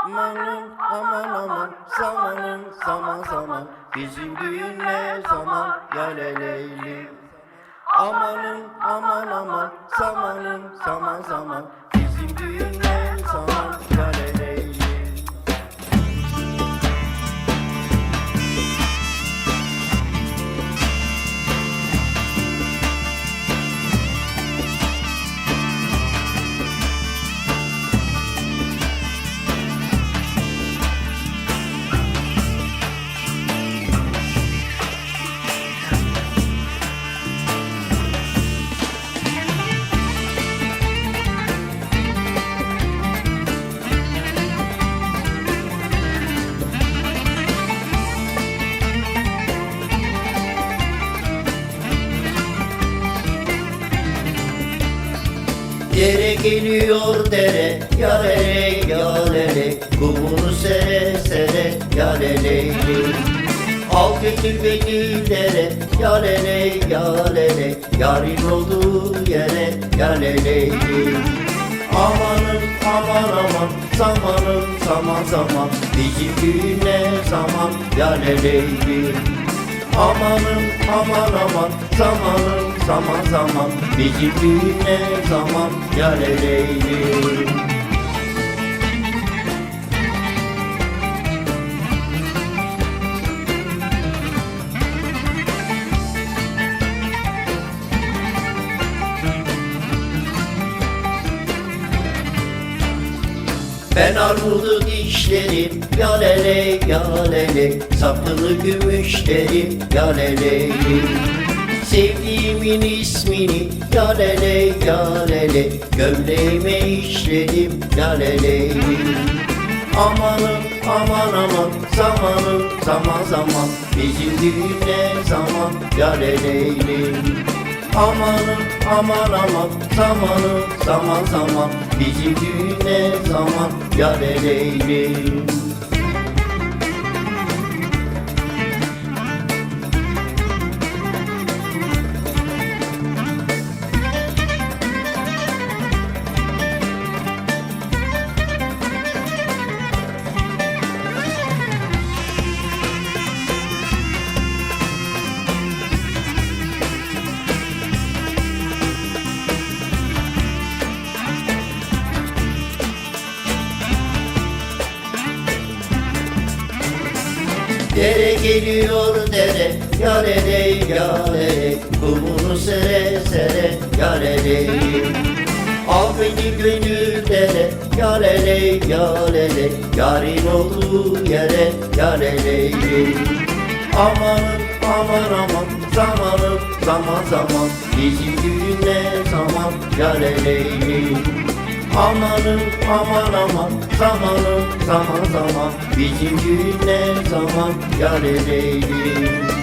Amanın aman aman zamanın zaman zaman Bizim düğün ne zaman? Yale leyli Amanın aman aman zamanın zaman zaman Bizim düğün ne zaman? Yale Dere geliyor dere yarele yarele. Kumunu sere sere yarele. Al götür beni dere yarele yarele. Yarın olduğu yere yarele. Amanın aman aman zamanın zaman zaman Bizim düğüne zaman yareleydi Amanın aman aman zamanın zaman zaman Bizim düğüne zaman yareleydi Ben armudu dişlerim yalele yalele Sapını gümüşlerim yalele Sevdiğimin ismini yalele yalele Gömleğime işledim yalele Amanım aman aman zamanım zaman zaman. Bizim düğüne zaman yaleleylim Amanım aman aman zamanı zaman zaman. Bizim düğüne zaman yaleleylim Dere geliyor dere yarele yarele Kumunu sere sere yarele Al beni gönül dere yarele yarele Yarın olduğu yere yarele Amanın aman aman zamanım zaman zaman. Bizim düğüne zaman yareleyim Amanın aman aman. Zamanın zaman zaman. Bizim düğüne zaman yareleyim